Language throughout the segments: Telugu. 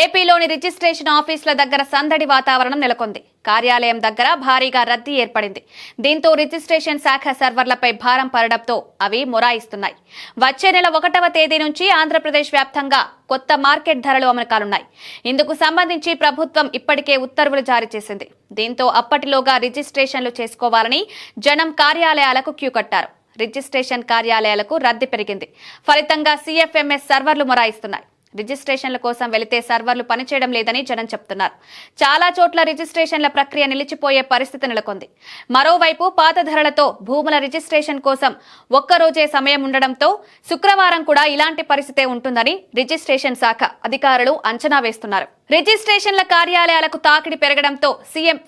ఏపీలోని రిజిస్ట్రేషన్ ఆఫీసుల దగ్గర సందడి వాతావరణం నెలకొంది. కార్యాలయం దగ్గర భారీగా రద్దీ ఏర్పడింది. దీంతో రిజిస్ట్రేషన్ శాఖ సర్వర్లపై భారం పడడంతో అవి మొరాయిస్తున్నాయి. వచ్చే నెల ఒకటవ తేదీ నుంచి ఆంధ్రప్రదేశ్ వ్యాప్తంగా కొత్త మార్కెట్ ధరలు అమలుకానున్నాయి. ఇందుకు సంబంధించి ప్రభుత్వం ఇప్పటికే ఉత్తర్వులు జారీ చేసింది. దీంతో అప్పటిలోగా రిజిస్ట్రేషన్లు చేసుకోవాలని జనం కార్యాలయాలకు క్యూ కట్టారు. రిజిస్ట్రేషన్ కార్యాలయాలకు రద్దీ పెరిగింది. ఫలితంగా సిఎఫ్ఎంఎస్ సర్వర్లు మొరాయిస్తున్నాయి. రిజిస్ట్రేషన్ల కోసం వెళితే సర్వర్లు పనిచేయడం లేదని జనం చెప్తున్నారు. చాలా చోట్ల రిజిస్ట్రేషన్ల ప్రక్రియ నిలిచిపోయే పరిస్థితి నెలకొంది. మరోవైపు పాత ధరలతో భూముల రిజిస్ట్రేషన్ కోసం ఒక్కరోజే సమయం ఉండడంతో శుక్రవారం కూడా ఇలాంటి పరిస్థితే ఉంటుందని రిజిస్ట్రేషన్ శాఖ అధికారులు అంచనా వేస్తున్నారు. రిజిస్ట్రేషన్ల కార్యాలయాలకు తాకిడి పెరగడంతో సీఎం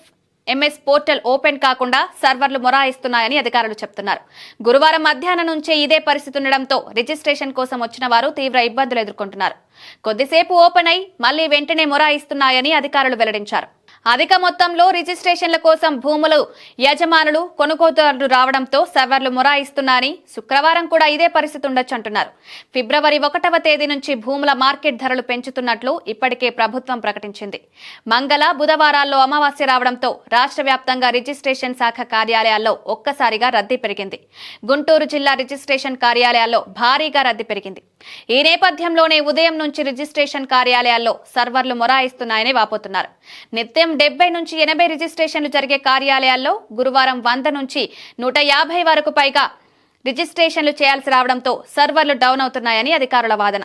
ఎంఎస్ పోర్టల్ ఓపెన్ కాకుండా సర్వర్లు మొరాయిస్తున్నాయని అధికారులు చెప్తున్నారు. గురువారం మధ్యాహ్నం నుంచే ఇదే పరిస్థితి ఉండడంతో రిజిస్ట్రేషన్ కోసం వచ్చిన వారు తీవ్ర ఇబ్బందులు ఎదుర్కొంటున్నారు. కొద్దిసేపు ఓపెన్ అయి మళ్ళీ వెంటనే మొరాయిస్తున్నాయని అధికారులు వెల్లడించారు. అధిక మొత్తంలో రిజిస్ట్రేషన్ల కోసం భూములు యజమానులు కొనుగోదారులు రావడంతో సర్వర్లు మొరాయిస్తున్నారని శుక్రవారం కూడా ఇదే పరిస్థితి ఉండొచ్చు అంటున్నారు. ఫిబ్రవరి ఒకటవ తేదీ నుంచి భూముల మార్కెట్ ధరలు పెంచుతున్నట్లు ఇప్పటికే ప్రభుత్వం ప్రకటించింది. మంగళ బుధవారాల్లో అమావాస్య రావడంతో రాష్ట్ర వ్యాప్తంగా రిజిస్ట్రేషన్ శాఖ కార్యాలయాల్లో ఒక్కసారిగా రద్దీ పెరిగింది. గుంటూరు జిల్లా రిజిస్ట్రేషన్ కార్యాలయాల్లో భారీగా రద్దీ పెరిగింది. ఈ నేపథ్యంలోనే ఉదయం నుంచి రిజిస్ట్రేషన్ కార్యాలయాల్లో సర్వర్లు మొరాయిస్తున్నాయని వాపోతున్నారు. నిత్యం డెబ్బై నుంచి ఎనభై రిజిస్ట్రేషన్లు జరిగే కార్యాలయాల్లో గురువారం వంద నుంచి నూట యాభై వరకు పైగా రిజిస్ట్రేషన్లు చేయాల్సి రావడంతో సర్వర్లు డౌన్ అవుతున్నాయని అధికారుల వాదన.